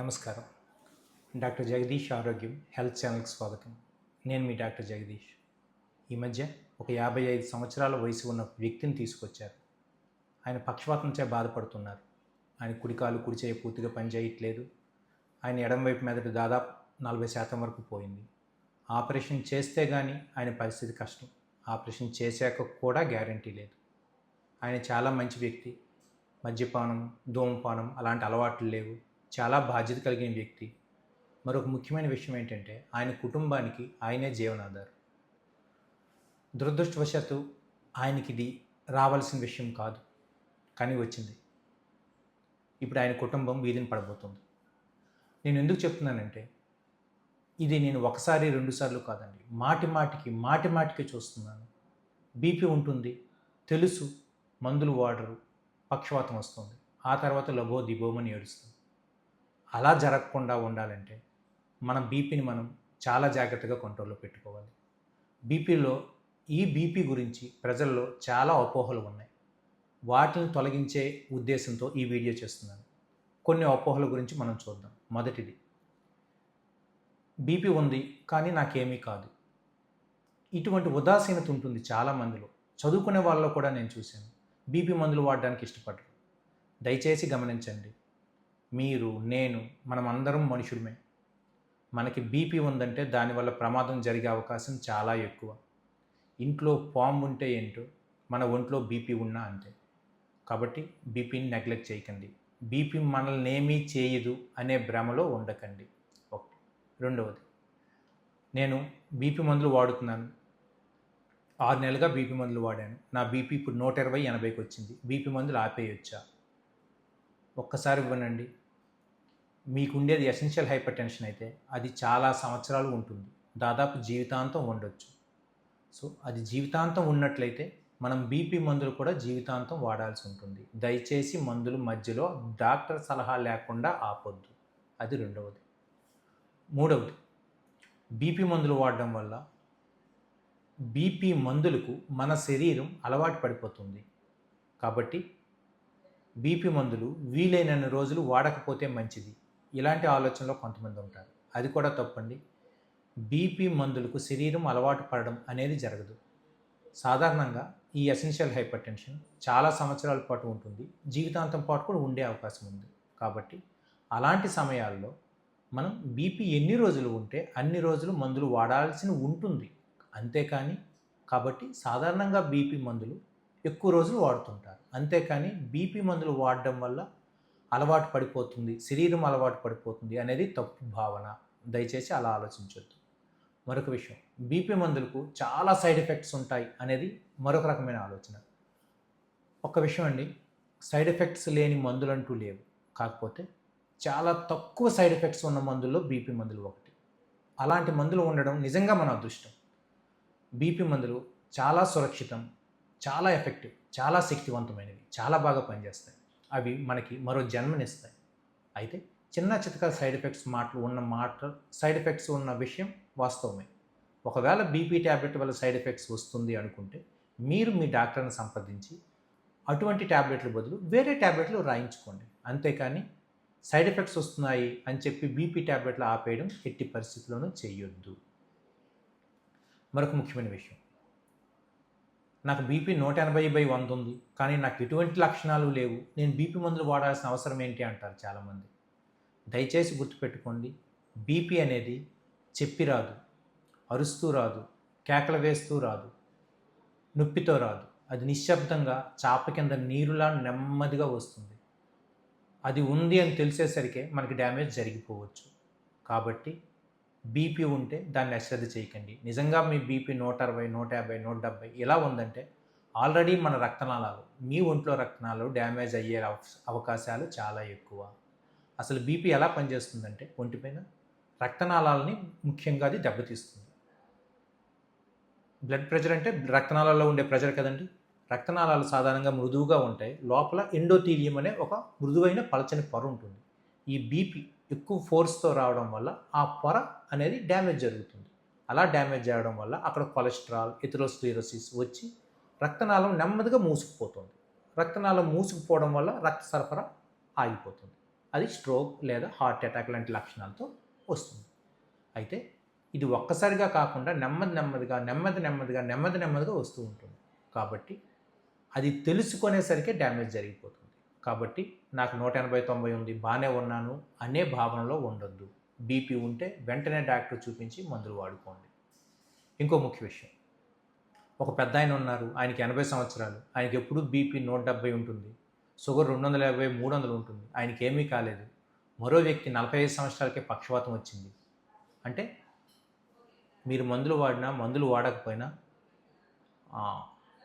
నమస్కారం. డాక్టర్ జగదీష్ ఆరోగ్యం హెల్త్ ఛానల్కి స్వాగతం. నేను మీ డాక్టర్ జగదీష్. ఈ మధ్య ఒక యాభై ఐదు సంవత్సరాల వయసు ఉన్న వ్యక్తిని తీసుకొచ్చారు. ఆయన పక్షవాతంచే బాధపడుతున్నారు. ఆయన కుడికాలు కుడిచేయ పూర్తిగా పనిచేయట్లేదు. ఆయన ఎడం వైపు మెదడు దాదాపు నలభై శాతం వరకు పోయింది. ఆపరేషన్ చేస్తే కానీ ఆయన పరిస్థితి కష్టం. ఆపరేషన్ చేశాక కూడా గ్యారంటీ లేదు. ఆయన చాలా మంచి వ్యక్తి. మద్యపానం ధూమపానం అలాంటి అలవాట్లు లేవు. చాలా బాధ్యత కలిగిన వ్యక్తి. మరొక ముఖ్యమైన విషయం ఏంటంటే ఆయన కుటుంబానికి ఆయనే జీవనాధారం. దురదృష్టవశాత్తు ఆయనకి ఇది రావాల్సిన విషయం కాదు. కానీ వచ్చింది. ఇప్పుడు ఆయన కుటుంబం వీధిని పడబోతుంది. నేను ఎందుకు చెప్తున్నానంటే ఇది నేను ఒకసారి రెండుసార్లు కాదండి. మాటి మాటికి మాటి మాటికి చూస్తున్నాను. బీపీ ఉంటుంది తెలుసు మందులు వాడరు పక్షవాతం వస్తుంది. ఆ తర్వాత లబో దిబోమని ఏడుస్తుంది. అలా జరగకుండా ఉండాలంటే మన బీపీని మనం చాలా జాగ్రత్తగా కంట్రోల్లో పెట్టుకోవాలి. బీపీలో ఈ బీపీ గురించి ప్రజల్లో చాలా అపోహలు ఉన్నాయి. వాటిని తొలగించే ఉద్దేశంతో ఈ వీడియో చేస్తున్నాను. కొన్ని అపోహల గురించి మనం చూద్దాం. మొదటిది బీపీ ఉంది కానీ నాకేమీ కాదు. ఇటువంటి ఉదాసీనత ఉంటుంది చాలా మందిలో. చదువుకునే వాళ్ళలో కూడా నేను చూశాను. బీపీ మందులు వాడడానికి ఇష్టపడరు. దయచేసి గమనించండి. మీరు నేను మనం అందరం మనుషులమే. మనకి బీపీ ఉందంటే దానివల్ల ప్రమాదం జరిగే అవకాశం చాలా ఎక్కువ. ఇంట్లో పాము ఉంటే ఏంటో మన ఒంట్లో బీపీ ఉన్నా అంతే. కాబట్టి బీపీని నెగ్లెక్ట్ చేయకండి. బీపీ మనల్ని ఏమీ చేయదు అనే భ్రమలో ఉండకండి. ఒకటి రెండవది నేను బీపీ మందులు వాడుతున్నాను. ఆరు నెలలుగా బీపీ మందులు వాడాను. నా బీపీ ఇప్పుడు నూట ఇరవై ఎనభైకి వచ్చింది. బీపీ మందులు ఆపేయొచ్చా? ఒక్కసారి ఇవ్వనండి మీకు ఉండేది ఎసెన్షియల్ హైపర్ టెన్షన్ అయితే అది చాలా సంవత్సరాలు ఉంటుంది. దాదాపు జీవితాంతం ఉండొచ్చు. సో అది జీవితాంతం ఉన్నట్లయితే మనం బీపీ మందులు కూడా జీవితాంతం వాడాల్సి ఉంటుంది. దయచేసి మందులు మధ్యలో డాక్టర్ సలహా లేకుండా ఆపొద్దు. అది రెండవది. మూడవది. బీపీ మందులు వాడడం వల్ల బీపీ మందులకు మన శరీరం అలవాటు పడిపోతుంది. కాబట్టి బీపీ మందులు వీలైనన్ని రోజులు వాడకపోతే మంచిది. ఇలాంటి ఆలోచనలో కొంతమంది ఉంటారు. అది కూడా తప్పండి. బీపీ మందులకు శరీరం అలవాటు పడడం అనేది జరగదు. సాధారణంగా ఈ ఎసెన్షియల్ హైపర్ టెన్షన్ చాలా సంవత్సరాల పాటు ఉంటుంది. జీవితాంతం పాటు కూడా ఉండే అవకాశం ఉంది. కాబట్టి అలాంటి సమయాల్లో మనం బీపీ ఎన్ని రోజులు ఉంటే అన్ని రోజులు మందులు వాడాల్సి ఉంటుంది. అంతేకాని కాబట్టి సాధారణంగా బీపీ మందులు ఎక్కువ రోజులు వాడుతుంటారు. అంతేకాని బీపీ మందులు వాడడం వల్ల అలవాటు పడిపోతుంది శరీరం అలవాటు పడిపోతుంది అనేది తప్పు భావన. దయచేసి అలా ఆలోచించొద్దు. మరొక విషయం బీపీ మందులకు చాలా సైడ్ ఎఫెక్ట్స్ ఉంటాయి అనేది మరొక రకమైన ఆలోచన. ఒక విషయం అండి సైడ్ ఎఫెక్ట్స్ లేని మందులు అంటూ లేవు. కాకపోతే చాలా తక్కువ సైడ్ ఎఫెక్ట్స్ ఉన్న మందుల్లో బీపీ మందులు ఒకటి. అలాంటి మందులు ఉండడం నిజంగా మన అదృష్టం. బీపీ మందులు చాలా సురక్షితం చాలా ఎఫెక్టివ్ చాలా శక్తివంతమైనవి చాలా బాగా పనిచేస్తాయి. అవి మనకి మరో జన్మనిస్తాయి. అయితే చిన్న చితక సైడ్ ఎఫెక్ట్స్ మాటలు ఉన్న మాట సైడ్ ఎఫెక్ట్స్ ఉన్న విషయం వాస్తవమే. ఒకవేళ బీపీ ట్యాబ్లెట్ వల్ల సైడ్ ఎఫెక్ట్స్ వస్తుంది అనుకుంటే మీరు మీ డాక్టర్ని సంప్రదించి అటువంటి ట్యాబ్లెట్ల బదులు వేరే ట్యాబ్లెట్లు రాయించుకోండి. అంతేకాని సైడ్ ఎఫెక్ట్స్ వస్తున్నాయి అని చెప్పి బీపీ ట్యాబ్లెట్లు ఆపేయడం ఎట్టి పరిస్థితుల్లోనూ చేయొద్దు మరొక ముఖ్యమైన విషయం. నాకు బీపీ నూట ఎనభై బై వంద ఉంది కానీ నాకు ఎటువంటి లక్షణాలు లేవు. నేను బీపీ మందులు వాడాల్సిన అవసరం ఏంటి అంటారు చాలామంది. దయచేసి గుర్తుపెట్టుకోండి బీపీ అనేది చెప్పి రాదు అరుస్తూ రాదు కేకలు వేస్తూ రాదు నొప్పితో రాదు. అది నిశ్శబ్దంగా చాప కింద నీరులా నెమ్మదిగా వస్తుంది. అది ఉంది అని తెలిసేసరికే మనకి డ్యామేజ్ జరిగిపోవచ్చు. కాబట్టి బీపీ ఉంటే దాన్ని అశ్రద్ధ చేయకండి. నిజంగా మీ బీపీ నూట అరవై నూట యాభై నూట డెబ్బై ఇలా ఉందంటే ఆల్రెడీ మన రక్తనాళాలు మీ ఒంట్లో రక్తనాళాలు డ్యామేజ్ అయ్యే అవ- అవకాశాలు చాలా ఎక్కువ. అసలు బీపీ ఎలా పనిచేస్తుందంటే ఒంటిపైన రక్తనాళాలని ముఖ్యంగా అది దెబ్బతీస్తుంది. బ్లడ్ ప్రెషర్ అంటే రక్తనాళాల్లో ఉండే ప్రెషర్ కదండి. రక్తనాళాలు సాధారణంగా మృదువుగా ఉంటాయి. లోపల ఎండోథీలియం అనే ఒక మృదువైన పలచని పొర ఉంటుంది. ఈ బీపీ ఎక్కువ ఫోర్స్తో రావడం వల్ల ఆ పొర అనేది డ్యామేజ్ జరుగుతుంది. అలా డ్యామేజ్ చేయడం వల్ల అక్కడ కొలెస్ట్రాల్ ఎథిరోస్క్లీరోసిస్ వచ్చి రక్తనాళం నెమ్మదిగా మూసుకుపోతుంది. రక్తనాళం మూసుకుపోవడం వల్ల రక్త సరఫరా ఆగిపోతుంది. అది స్ట్రోక్ లేదా హార్ట్ అటాక్ లాంటి లక్షణాలతో వస్తుంది. అయితే ఇది ఒక్కసారిగా కాకుండా నెమ్మది నెమ్మదిగా నెమ్మది నెమ్మదిగా నెమ్మది నెమ్మదిగా వస్తూ ఉంటుంది. కాబట్టి అది తెలుసుకునేసరికి డ్యామేజ్ జరిగిపోతుంది. కాబట్టి నాకు నూట ఎనభై తొంభై ఉంది బాగానే ఉన్నాను అనే భావనలో ఉండొద్దు. బీపీ ఉంటే వెంటనే డాక్టర్ చూపించి మందులు వాడుకోండి. ఇంకో ముఖ్య విషయం. ఒక పెద్ద ఆయన ఉన్నారు ఆయనకి ఎనభై సంవత్సరాలు ఆయనకి ఎప్పుడు బీపీ నూట డెబ్బై ఉంటుంది షుగర్ రెండు వందల యాభై మూడు వందలు ఉంటుంది ఆయనకి ఏమీ కాలేదు. మరో వ్యక్తి నలభై ఐదు సంవత్సరాలకే పక్షవాతం వచ్చింది. అంటే మీరు మందులు వాడినా మందులు వాడకపోయినా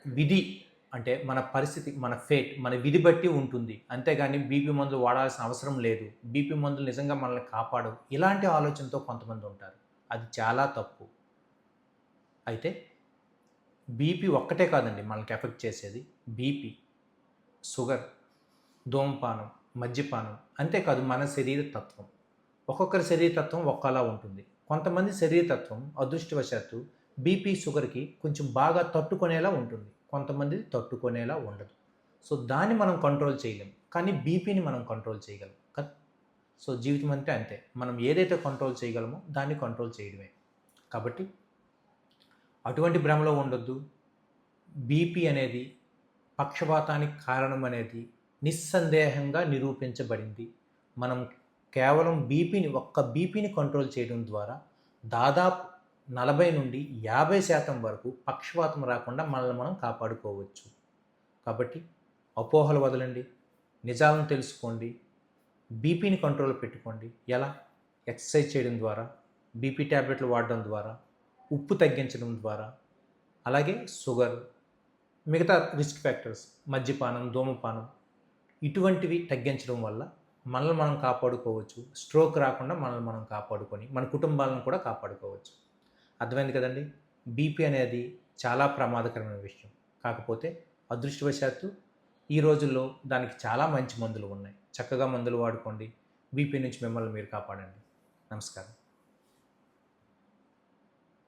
విధి అంటే మన పరిస్థితి మన ఫేట్ మన విధి బట్టి ఉంటుంది. అంతేగాని బీపీ మందులు వాడాల్సిన అవసరం లేదు. బీపీ మందులు నిజంగా మనల్ని కాపాడవు. ఇలాంటి ఆలోచనతో కొంతమంది ఉంటారు. అది చాలా తప్పు. అయితే బీపీ ఒక్కటే కాదండి మనకి ఎఫెక్ట్ చేసేది. బీపీ షుగర్ ధూమపానం మద్యపానం అంతేకాదు మన శరీర తత్వం. ఒక్కొక్కరి శరీరతత్వం ఒక్కలా ఉంటుంది. కొంతమంది శరీరతత్వం అదృష్టవశాత్తు బీపీ షుగర్కి కొంచెం బాగా తట్టుకునేలా ఉంటుంది. కొంతమంది తట్టుకునేలా ఉండదు. సో దాన్ని మనం కంట్రోల్ చేయలేం. కానీ బీపీని మనం కంట్రోల్ చేయగలం. కదా సో జీవితం అంటే అంతే. మనం ఏదైతే కంట్రోల్ చేయగలమో దాన్ని కంట్రోల్ చేయడమే. కాబట్టి అటువంటి భ్రమలో ఉండొద్దు. బీపీ అనేది పక్షపాతానికి కారణం అనేది నిస్సందేహంగా నిరూపించబడింది. మనం కేవలం బీపీని ఒక్క బీపీని కంట్రోల్ చేయడం ద్వారా దాదాపు నలభై నుండి యాభై శాతం వరకు పక్షపాతం రాకుండా మనల్ని మనం కాపాడుకోవచ్చు. కాబట్టి అపోహలు వదలండి నిజాలను తెలుసుకోండి బీపీని కంట్రోల్ పెట్టుకోండి. ఎలా? ఎక్సర్సైజ్ చేయడం ద్వారా బీపీ ట్యాబ్లెట్లు వాడడం ద్వారా ఉప్పు తగ్గించడం ద్వారా అలాగే షుగర్ మిగతా రిస్క్ ఫ్యాక్టర్స్ మద్యపానం ధూమపానం ఇటువంటివి తగ్గించడం వల్ల మనల్ని మనం కాపాడుకోవచ్చు. స్ట్రోక్ రాకుండా మనల్ని మనం కాపాడుకొని మన కుటుంబాలను కూడా కాపాడుకోవచ్చు. అర్థమైంది కదండి? బీపీ అనేది చాలా ప్రమాదకరమైన విషయం. కాకపోతే అదృష్టవశాత్తు ఈ రోజుల్లో దానికి చాలా మంచి మందులు ఉన్నాయి. చక్కగా మందులు వాడుకోండి. బీపీ నుంచి మిమ్మల్ని మీరు కాపాడండి. నమస్కారం.